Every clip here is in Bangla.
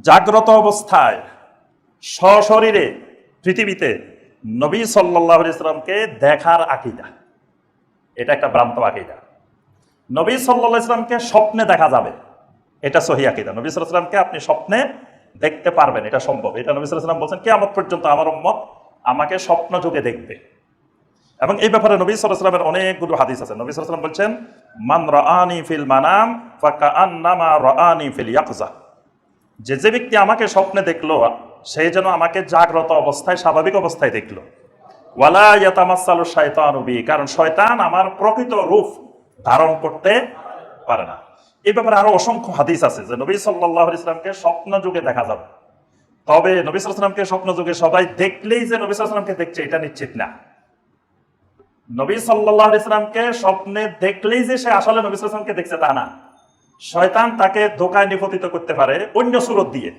জাগ্রত অবস্থায় সশরীরে পৃথিবীতে নবী সাল্লাহ ইসলামকে দেখার আকিদা। এটা একটা ভ্রান্ত আকিদা। নবী সাল্লাহ ইসলামকে স্বপ্নে দেখা যাবে। এটা সহি আকিদা। নবী সাল্লামকে আপনি স্বপ্নে দেখতে পারবেন, এটা সম্ভব। এটা নবী সাল্লাম বলছেন, কেয়ামত পর্যন্ত আমার উম্মত আমাকে স্বপ্ন যুগে দেখবে। এবং এই ব্যাপারে নবী সাল্লামের অনেকগুলো হাদিস আছে। নবী সাল্লাম বলছেন, মান রাআনি ফিল মানাম, ফাকা আন্নামা রাআনি ফিল ইয়াকজা। যে যে ব্যক্তি আমাকে স্বপ্নে দেখল সেই যেন আমাকে জাগ্রত অবস্থায়, স্বাভাবিক অবস্থায় দেখল। ওয়ালা ইয়াতামাসালু কারণ শয়তান আমার প্রকৃত রূপ ধারণ করতে পারে না। এই ব্যাপারে আরও অসংখ্য হাদিস আছে যে নবী আলাইহি ইসলামকে স্বপ্ন যুগে দেখা যাবে। তবে নবী সাল্লামকে স্বপ্ন যুগে সবাই দেখলেই যে নবী সাল্লামকে দেখছে, এটা নিশ্চিত না। নবী সাল্লাহ ইসলামকে স্বপ্নে দেখলেই যে সে আসলে নবী সাল্লামকে দেখছে তা না। শয়তান তাকে ধোকায় নিপতিত করতে পারে অন্য সুরত দিয়ে।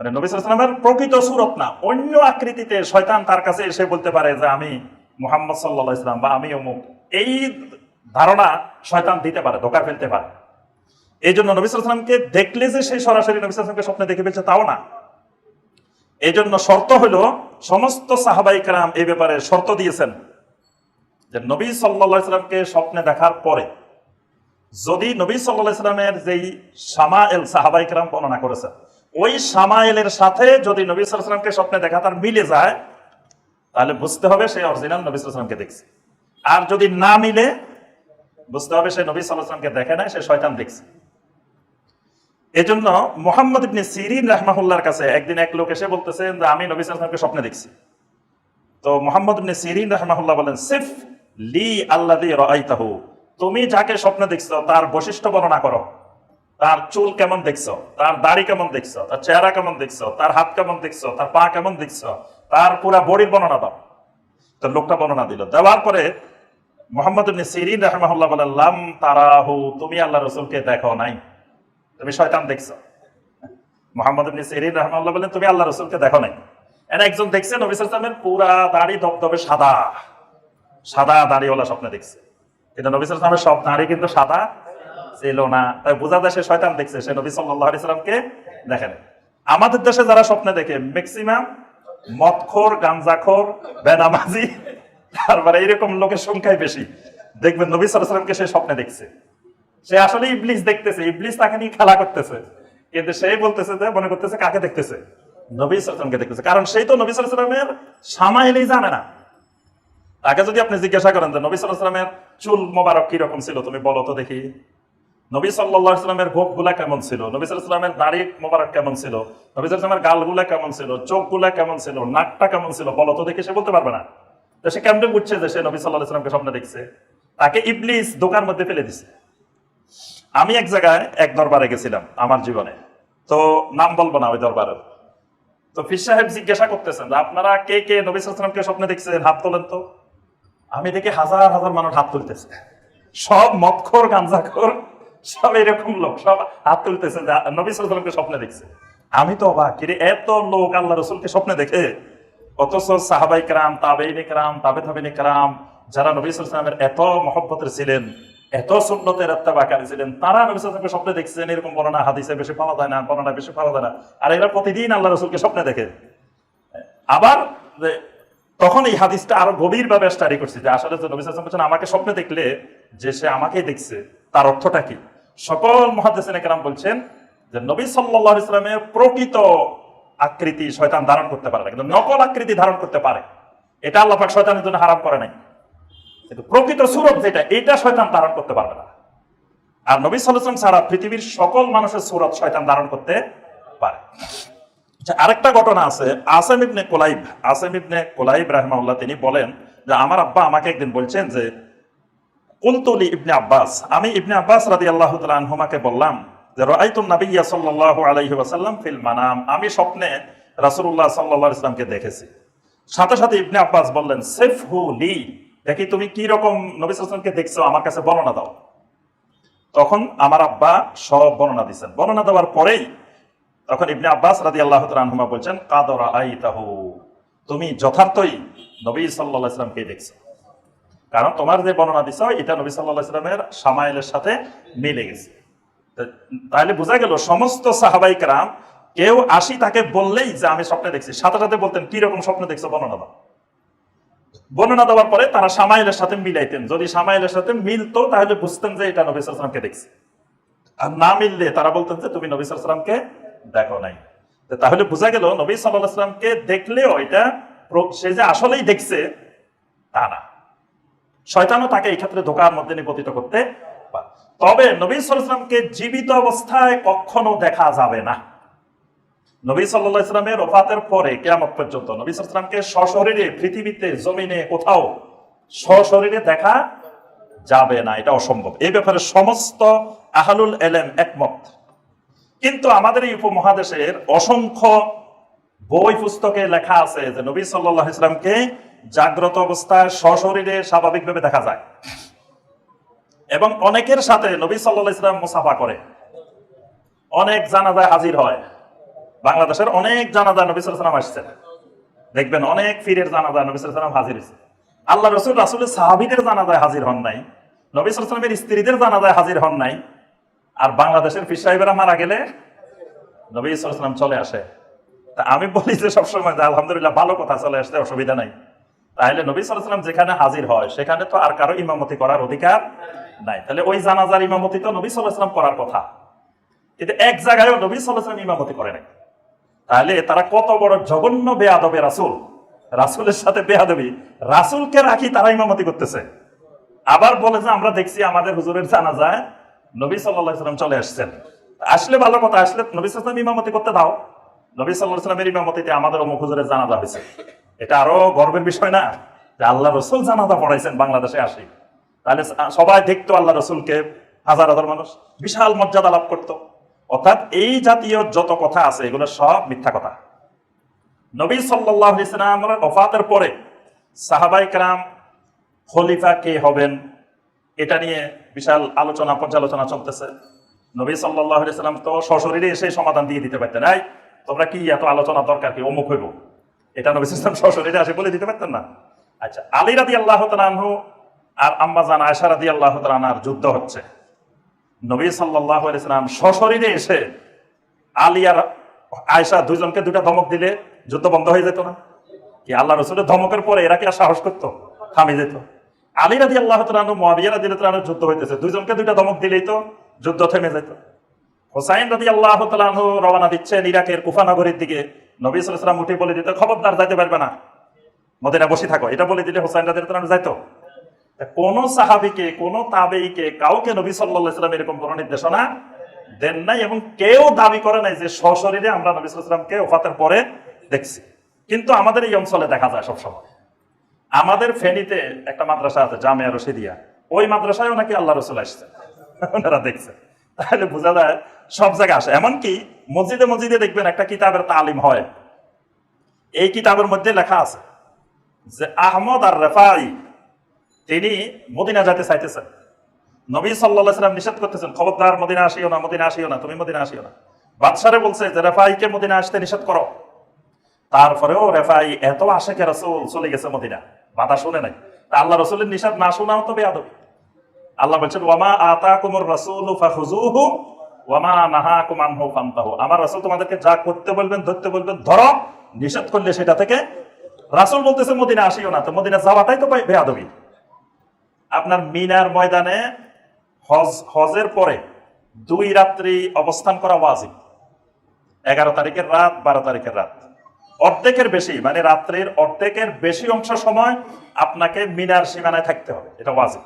মানে নবী সাল্লামের প্রকৃত সুরত না, অন্য আকৃতিতে শয়তান তার কাছে এসে বলতে পারে যে, আমি মোহাম্মদ সাল্লাহ ইসলাম বা আমি অমুক। এই ধারণা শয়তান দিতে পারে, ধোকা ফেলতে পারে। এই জন্য নবী সাল্লামকে দেখলে যে সেই সরাসরি নবী সাল্লামকে স্বপ্নে দেখে ফেলছে, তাও না। এই জন্য শর্ত হলো, সমস্ত সাহাবাই কারাম এই ব্যাপারে শর্ত দিয়েছেন যে, নবী সাল্লা ইসলামকে স্বপ্নে দেখার পরে যদি নবী সাল্লাহ ইসলামের যেই সামায়েল সাহাবাইকরাম বর্ণনা করেছেন, ওই সামায়েলের সাথে যদি নবী সাল্লামকে স্বপ্নে দেখা তার মিলে যায়, তাহলে বুঝতে হবে সে অরিজিনাল নবী সাল্লামকে দেখছে। আর যদি না মিলে, বুঝতে হবে সে নবী সাল্লামকে দেখে নাই, সে শয়তান দেখছে। এজন্য মোহাম্মদ ইবনে সিরিন রাহমাহুল্লাহর কাছে একদিন এক লোক এসে বলতেছেন যে, আমি নবী সাল্লামকে স্বপ্নে দেখছি। তো মোহাম্মদ ইবনে সিরিন রাহমাহুল্লাহ বলেন, সিফ লি রাআইতাহু। তুমি যাকে স্বপ্ন দেখছ, তার বৈশিষ্ট্য বর্ণনা করো। তার চুল কেমন দেখছ, তার দাড়ি কেমন দেখছ, তার চেহারা কেমন দেখছ, তার হাত কেমন দেখছ, তার পা কেমন দেখছ, তার পুরা বডির বর্ণনা দাও। তো লোকটা বর্ণনা দিল। দেওয়ার পরে মোহাম্মদ সিরিন রাহমাহুল্লাহ বলেন, লাম তারাহু, তুমি আল্লাহ রসুলকে দেখো নাই। তুমি শয়তান দেখছ। মোহাম্মদ সিরিন রাহমাহুল্লাহ বলেন, তুমি আল্লাহ রসুলকে দেখো নাই। এনে একজন দেখছেন নবী সাল্লামের পুরা দাড়ি দবদবে সাদা। সাদা দাড়িওয়ালা স্বপ্নে দেখছে। কিন্তু নবী সাল্লামের সব দাড়ি কিন্তু সাদা ছিল না। তাই বোঝা যায় সে শয়তান দেখছে, সে নবী সাল্লাহ সাল্লামকে দেখেন। আমাদের দেশে যারা স্বপ্নে দেখে ম্যাক্সিমাম মদখোর গাঞ্জাখোর বেনামাজি, তারপরে এইরকম লোকের সংখ্যাই বেশি। দেখবেন নবী সাল্লামকে সে স্বপ্নে দেখছে। সে আসলে ইবলিস দেখতেছে, ইবলিস তাকে নিয়ে খেলা করতেছে। কিন্তু সেই বলতেছে যে, মনে করতেছে কাকে দেখতেছে? নবী সাল্লামকে দেখতেছে। কারণ সেই তো নবী সাল্লামের সামাইলেই জানে না। তাকে যদি আপনি জিজ্ঞাসা করেন যে নবী সাল্লামের চুল মোবারক কীরকম ছিল, তুমি বলো তো দেখি। নবী সাল্লামের ভোগগুলা কেমন ছিল? নবী সাল্লামের দাড়ি মোবারক কেমন ছিল? নবী সাল্লামের গালগুলা কেমন ছিল? চোখগুলা কেমন ছিল? নাকটা কেমন ছিল? বলো তো দেখি, সে বলতে পারবে না। তো সে কেমনে বুঝছে যে সে নবী সাল্লাহ সাল্লামকে স্বপ্নে দেখছে? তাকে ইবলিস দোকান মধ্যে ফেলে দিছে। আমি এক জায়গায়, এক দরবারে গেছিলাম আমার জীবনে। তো নাম বলব না ওই দরবারের। তো ফির সাহেব জিজ্ঞাসা করতেছেন, আপনারা কে কে নবী সাল্লামকে স্বপ্নে দেখছেন? হাত তোলেন তো। আমি দেখি হাজার হাজার মানুষ হাত তুলতেছে। সব মদখোর গাঞ্জাখোর, সব এরকম লোক, সব হাত তুলতেছে নবী স্বপ্নে দেখছে। আমি তো অবাক, কিরে এত লোক আল্লাহ রসুলকে স্বপ্নে দেখে? অথচ সাহাবাই কারাম, তাবেইনে কারাম, তাবে তাবেইনে কারাম, যারা নবী সাল্লামের এত মহব্বতের ছিলেন, এত সুন্নতের আত্মাবাকারী ছিলেন, তারা নবী সাল্লামকে স্বপ্নে দেখছেন এরকম বর্ণনা হাদিসে বেশি পাওয়া যায় না বর্ণনা বেশি পাওয়া যায় না। আর এরা প্রতিদিন আল্লাহ রসুলকে স্বপ্নে দেখে। আবার তখন এই হাদিসটা আরও গভীর ভাবে স্টাডি করছি যে আসলে যে নবী বলছেন আমাকে স্বপ্নে দেখলে যে সে আমাকেই দেখছে, তার অর্থটা কি? সকল মহাদেসিন কেরাম বলছেন যে নবী সাল্লাহ ইসলামের প্রকৃত আকৃতি শয়তান ধারণ করতে পারে না, কিন্তু নকল আকৃতি ধারণ করতে পারে। এটা আল্লাহ পাক শয়তানের জন্য হারাম করে নাই। কিন্তু প্রকৃত সুরত যেটা, এটা শয়তান ধারণ করতে পারবে না। আর নবী সাল্লাম ছাড়া পৃথিবীর সকল মানুষের সুরত শয়তান ধারণ করতে পারে। আরেকটা ঘটনা আছে, আসেম ইবনে কোলাইব, আসেম ইবনে কোলাইব রাহমাউল্লাহ তিনি বলেন যে আমার আব্বা আমাকে একদিন বলছেন যে কুলতুলি ইবনে আব্বাস। আমি ইবনে আব্বাস রাদি আল্লাহ আনহুমাকে বললাম যে রাইতুন নাবিয়্যা সাল্লাল্লাহু আলাইহি ওয়াসাল্লাম ফিল মানাম। আমি স্বপ্নে রাসূলুল্লাহ সাল্লাল্লাহু আলাইহি ওয়াসাল্লামকে দেখেছি। সাথে সাথে ইবনে আব্বাস বললেন সেফ হু লি। দেখি তুমি কি রকম নবী সাল্লাল্লাহু দেখছ? আমার কাছে বর্ণনা দাও। তখন আমার আব্বা সব বর্ণনা দিচ্ছেন বর্ণনা দেওয়ার পরেই তখন ইবনে আব্বাস রাদি আল্লাহ আনহুমা বলছেন কাদরা আই তাহু তুমি যথার্থই নবী সাল্লাহ ইসলামকে দেখছ। কারণ তোমার যে বর্ণনা দিছ, এটা নবী সাল্লাহ ইসলামের সামাইলের সাথে মিলে গেছে। তাহলে বোঝা গেল, সমস্ত সাহাবাই কারাম, কেউ আসি তাকে বললেই যে, আমি স্বপ্নে দেখছি। সাথে সাথে বলতেন, কি রকম স্বপ্ন দেখছ? বর্ণনা দাও। বর্ণনা দেওয়ার পরে তারা সামাইলের সাথে মিলাইতেন। যদি সামাইলের সাথে মিলতো, তাহলে বুঝতেন যে, এটা নবী সালামকে দেখছি। আর না মিললে তারা বলতেন যে, তুমি নবী সালামকে দেখো নাই। তাহলে বোঝা গেল নবী সাল্লামকে দেখলেও এটা সে যে আসলেই দেখছে, তা না। শয়তানও তাকে এই ক্ষেত্রে ধোকার মধ্যে নিপতিত করতে তবে নবী সাল্লামকে জীবিত অবস্থায় কখনো দেখা যাবে না। নবী সাল্লাহ ইসলামের ওফাতের পরে, কেয়ামত পর্যন্ত নবী সাল্লামকে সশরীরে, পৃথিবীতে, জমিনে, কোথাও সশরীরে দেখা যাবে না। এটা অসম্ভব। এই ব্যাপারে সমস্ত আহলুল এলেম একমত। কিন্তু আমাদের এই উপমহাদেশের অসংখ্য বই পুস্তকে লেখা আছে যে নবী সাল্লাহ ইসলামকে জাগ্রত অবস্থায় সশরীরে স্বাভাবিকভাবে দেখা যায়। এবং অনেকের সাথে নবী সাল্লাহ ইসলাম মুসাফা করে। অনেক জানাজায় হাজির হয়। বাংলাদেশের অনেক জানাজা নবী সাল্লাম আসছেন। দেখবেন অনেক ফিরের জানাজা নবী সাল্লাম হাজির হয়েছে। আল্লাহ রসুল রাসুলের সাহাবিদের জানাজায় হাজির হন নাই। নবী সাল্লামের স্ত্রীদের জানাজায় হাজির হন নাই। আর বাংলাদেশের ফির সাহেবেরা মারা গেলে নবী সাল্লাম চলে আসে। তা আমি বলি যে সবসময় আলহামদুলিল্লাহ ভালো কথা চলে আসতে অসুবিধা নাই। তাহলে নবী সাল্লাম যেখানে হাজির হয়, সেখানে তো আর কারও ইমামতি করার অধিকার নাই। তাহলে ওই জানাজার ইমামতি তো নবী সাল্লাম করার কথা। কিন্তু এক জায়গায়ও নবী সাল্লাম ইমামতি করে নাই। তাহলে তারা কত বড় জঘন্য বেয়াদবে রাসুল। রাসুলের সাথে বেয়াদবি, রাসুলকে রাখি তারা ইমামতি করতেছে। আবার বলে যে আমরা দেখছি আমাদের হুজুরের জানা যায় নবী সাল্লাম চলে আসছেন। আসলে ভালো কথা, আসলে নবী সাল্লাম ইমামতি করতে দাও। নবী সাল্লাহ সাল্লামের ইমামতিতে আমাদের হুজুরের জানাজা হয়েছে। এটা আরও গর্বের বিষয় না যে আল্লাহ রসুল জানাজা পড়াইছেন বাংলাদেশে আসি। তাহলে সবাই দেখতো আল্লাহ রসুলকে, হাজার হাজার মানুষ বিশাল মর্যাদা লাভ করতো। অর্থাৎ এই জাতীয় যত কথা আছে, এগুলো সব মিথ্যা কথা। নবী সাল্লাহ ইসলামের অফাতের পরে সাহাবাই কালাম খলিফা কে হবেন? এটা নিয়ে বিশাল আলোচনা, পর্যালোচনা চলতেছে। নবী সাল্লাহ ইসলাম তো সশরীরে এসে সমাধান দিয়ে দিতে পারতেন। এই, তোমরা কি এত আলোচনা দরকার কি? অমুক হইব। এটা নবী ইসলাম সশরীরে আসে বলে দিতে পারতেন না? আচ্ছা আলী রাদি আল্লাহ তালানহু আর আম্মাজান আয়সা রাদি আল্লাহ তালানার যুদ্ধ হচ্ছে। নবী সাল্লাহ ইসলাম সশরীরে এসে আলী আর আয়সা দুজনকে দুটা ধমক দিলে যুদ্ধ বন্ধ হয়ে যেত না? কি আল্লাহ রসুলের ধমকের পরে এরা কি আর সাহস করতো? থামে যেত। আলী রাদি আল্লাহ তালু মহাবিয়া তালু যুদ্ধ হইতেছে। দুইজনকে দুইটা ধমক দিলেই তো যুদ্ধ থেমে যেত হোসাইন রাদি আল্লাহ তালু রওনা দিচ্ছেন ইরাকের কুফা নগরীর দিকে। নবী সাল্লাম উঠে বলে দিত, খবরদার, যাইতে পারবে না। মদিনা বসে থাকো। এটা বলে দিলে হোসাইন রাদি তালু যাইতো। কোন সাহাবিকে, কোন তাবেইকে কাউকে নবী সাল্লাহ ইসলাম এরকম কোন নির্দেশনা দেন নাই এবং কেউ দাবি করে নাই যে সশরীরে আমরা নবী সাল্লামকে ওফাতের পরে দেখছি। কিন্তু আমাদের এই অঞ্চলে দেখা যায় সবসময়। আমাদের ফেনীতে একটা মাদ্রাসা আছে, জামিয়া রশিদিয়া। ওই মাদ্রাসায়ও নাকি আল্লাহ রসুল আসছে ওনারা দেখছে তাহলে বোঝা যায় সব জায়গায় আসে। এমনকি মসজিদে মসজিদে দেখবেন একটা কিতাবের তালিম হয়। এই কিতাবের মধ্যে লেখা আছে যে আহমদ আর রেফাই, তিনি মদিনা যেতে চাইতেছেন। নবী সাল্লাহ সাল্লাম নিষেধ করতেছেন, খবরদার, মদিনা আসিও না, মদিনা আসিও না, তুমি মদিনা আসিও না। বাদশারে বলছে যে, রেফাইকে মদিনা আসতে নিষেধ করো। তারপরেও রেফাই, এত আশেকে রসুল চলে গেছে মদিনা? বাধা শুনে নাই। তা আল্লাহ রসুলের নিষাদ না শোনাও তবে আদবি আল্লাহ বলছেন, ওয়ামা আতা কুমর রসুল ফাহুজুহু ওয়ামা নাহা কুমান হু ফান্তাহু। আমার রসুল তোমাদেরকে যা করতে বলবেন, ধরতে বলবেন, ধরো, নিষেধ করলে সেটা থেকে রাসুল বলতেছে, মদিনা আসিও না। তো মদিনা যাওয়াটাই তো বেয়াদবি। আপনার মিনার ময়দানে হজ, হজের পরে দুই রাত্রি অবস্থান করা ওয়াজিব। এগারো তারিখের রাত, বারো তারিখের রাত। অর্ধেকের বেশি মানে রাত্রির অর্ধেকের বেশি অংশ সময় আপনাকে মিনার সীমানায় থাকতে হবে, এটা ওয়াজিব।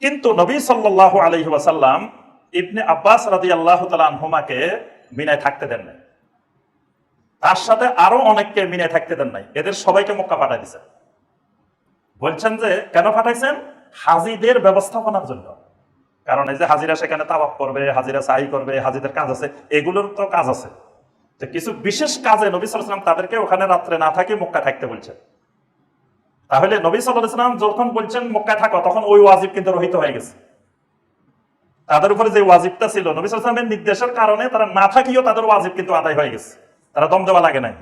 কিন্তু নবী সাল্লাহ আলহি ওয়াসাল্লাম ইবনে আব্বাস রাদি আল্লাহ তালহুমাকে মিনায় থাকতে দেন নাই। তার সাথে আরও অনেককে মিনায় থাকতে দেন নাই। এদের সবাইকে মক্কা পাঠাই দিছে। বলছেন যে, কেন পাঠাইছেন? হাজিদের ব্যবস্থাপনার জন্য। কারণ এই যে হাজিরা সেখানে তাবাক করবে, হাজিরা সাই করবে, হাজিদের কাজ আছে, এগুলোর তো কাজ আছে। কিছু বিশেষ কাজে নবী সাল্লাম তাদেরকে ওখানে রাত্রে না থাকে মক্কা থাকতে বলছেন। তাহলে নবী সাল্লাম যখন বলছেন মক্কায় থাকো, তখন ওই ওয়াজিব কিন্তু রহিত হয়ে গেছে। তাদের উপরে যে ওয়াজিবটা ছিল, নবী সাল্লামের নির্দেশের কারণে তারা না থাকিও তাদের ওয়াজিব কিন্তু আদায় হয়ে গেছে। তারা দম দেওয়া লাগে নাই।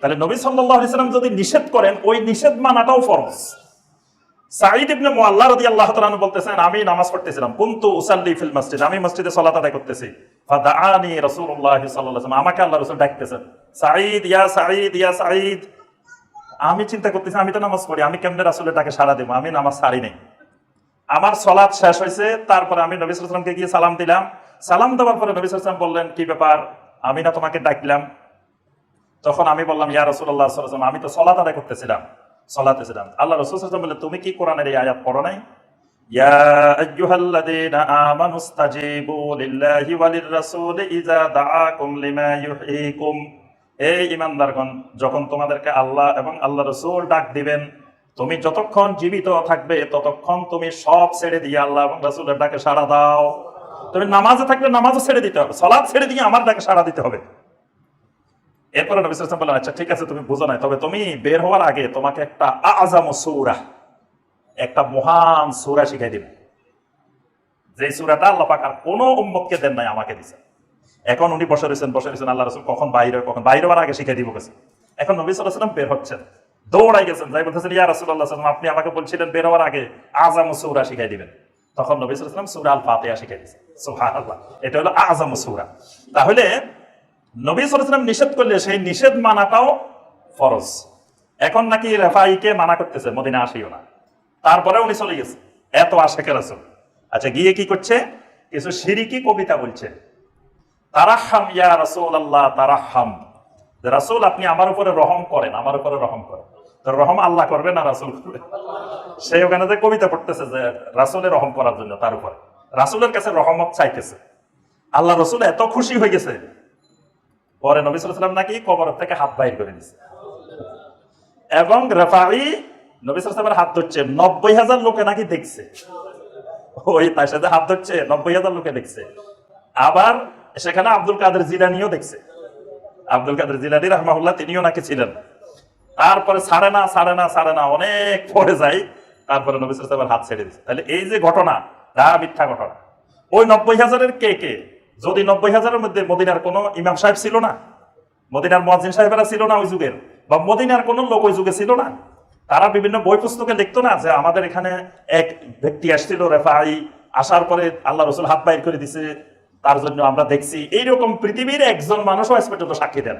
তাহলে নবী সাল্লাহ যদি নিষেধ করেন, ওই নিষেধ মানাটাও ফরজ। সাঈদ ইবনে মুআল্লা রাদিয়াল্লাহু তাআলা বলতেছেন, আমি নামাজ পড়তেছিলাম। কুনতু উসাল্লি ফিল মসজিদ। আমি মসজিদে সালাত আদায় করতেছি। ফাদাআনি রাসূলুল্লাহ সাল্লাল্লাহু আলাইহি আমাকে আল্লাহ রাসূল ডাকতেছেন। সাঈদ, ইয়া সাঈদ ইয়া সাঈদ। আমি চিন্তা করতেছি, আমি তো নামাজ পড়ি, আমি কেমনে রাসূলের ডাকে সাড়া দেব? আমি নামাজ ছাড়ি নাই। আমার সলাৎ শেষ হয়েছে, তারপরে আমি নবী সাল্লাল্লাহু গিয়ে সালাম দিলাম। সালাম দেওয়ার পরে নবী সাল্লাল্লাহু বললেন, কি ব্যাপার? আমি না তোমাকে ডাকলাম? তখন আমি বললাম, ইয়া রাসূলুল্লাহ সাল্লাল্লাহু আমি তো সলাত আদায় করতেছিলাম। সলাতে ছিলাম আল্লাহ রাসূল বললেন, তুমি কি কোরআনের এই আয়াত পড়ো নাই? ইয়া আইয়ুহাল্লাযীনা আমানু ইসতাজিবু লিল্লাহি ওয়ালির রাসূলি ইযা দাআকুম লিমা ইউহয়িকুম এই ইমানদারগণ, যখন তোমাদেরকে আল্লাহ এবং আল্লাহ রসুল ডাক দিবেন, তুমি যতক্ষণ জীবিত থাকবে, ততক্ষণ তুমি সব ছেড়ে দিয়ে আল্লাহ এবং রাসূলের ডাকে সাড়া দাও। তুমি নামাজে থাকলে নামাজও ছেড়ে দিতে হবে সলাৎ ছেড়ে দিয়ে আমার ডাকে সাড়া দিতে হবে। এরপরে নবী ওয়াসাল্লাম বললেন আচ্ছা ঠিক আছে, তুমি বুঝো নাই, তবে তুমি বের হওয়ার আগে তোমাকে একটা আজাম সূরা, একটা মহান সূরা শিখাই দিব। যে সূরাটা আল্লাহ পাক আর কোনো উম্মতকে দেন নাই, আমাকে দিয়েছেন এখন উনি বসে রয়েছেন বসে রয়েছেন, আল্লাহ রাসূল কখন বাইরে কখন বাইরে হওয়ার আগে শিখাই দিব গেছে। এখন নবী ওয়াসাল্লাম বের হচ্ছেন, দৌড়াই গেছেন, যাই বলতেছেন, ইয়া সাল্লাল্লাহু আলাইহি ওয়াসাল্লাম, আপনি আমাকে বলছিলেন বের হওয়ার আগে আজাম সূরা শিখাই দিবেন। তখন নবী ওয়াসাল্লাম সূরা আল ফাতিহা শিখাই দিয়েছেন। সুবহানাল্লাহ, এটা হলো আজাম সূরা। তাহলে নবী সাল্লাম নিষেধ করলে সেই নিষেধ মানাটাও ফরজ। এখন নাকি রেফাইকে মানা করতেছে, মদিনা আসিও না। তারপরে উনি চলে গেছে। এত আশেখের রাসূল। আচ্ছা গিয়ে কি করছে? কিছু সিরিকি কবিতা বলছে। তারাহাম ইয়া রাসূল আল্লাহ তারাহাম রাসূল, আপনি আমার উপরে রহম করেন, আমার উপরে রহম করেন। তো রহম আল্লাহ করবে না রাসূল করবে? সেই ওখানে যে কবিতা পড়তেছে যে রাসূলের রহম করার জন্য তার উপরে। রাসূলের কাছে রহমত চাইতেছে। আল্লাহ রসুল এত খুশি হয়ে গেছে। পরে নবী সাল্লাম নাকি কবর থেকে হাত বাইর করে দিছে। এবং রেফাই নবী সাল্লামের হাত ধরছে, নব্বই হাজার লোকে নাকি দেখছে। ওই তার সাথে হাত ধরছে, নব্বই হাজার লোকে দেখছে। আবার সেখানে আব্দুল কাদের জিলানিও দেখছে। আব্দুল কাদের জিলানি রহমাহুল্লাহ তিনিও নাকি ছিলেন। তারপরে ছাড়ে না ছাড়ে না ছাড়ে না, অনেক পরে যাই তারপরে নবী সাল্লামের হাত ছেড়ে দিচ্ছে তাহলে এই যে ঘটনা তা মিথ্যা ঘটনা, ওই নব্বই হাজারের কে কে? যদি নব্বই হাজারের মধ্যে মদিনার কোনো ইমাম সাহেব ছিল না, মদিনার মহাজিন সাহেবেরা ছিল না ওই যুগের, বা মদিনার কোনো লোক ওই যুগে ছিল না, তারা বিভিন্ন বই পুস্তকে লিখতো না যে আমাদের এখানে এক ব্যক্তি আসছিল, রেফাই, আসার পরে আল্লাহ রসুল হাত বাইর করে দিছে, তার জন্য আমরা দেখছি। এইরকম পৃথিবীর একজন মানুষও আজ পর্যন্ত সাক্ষী দেন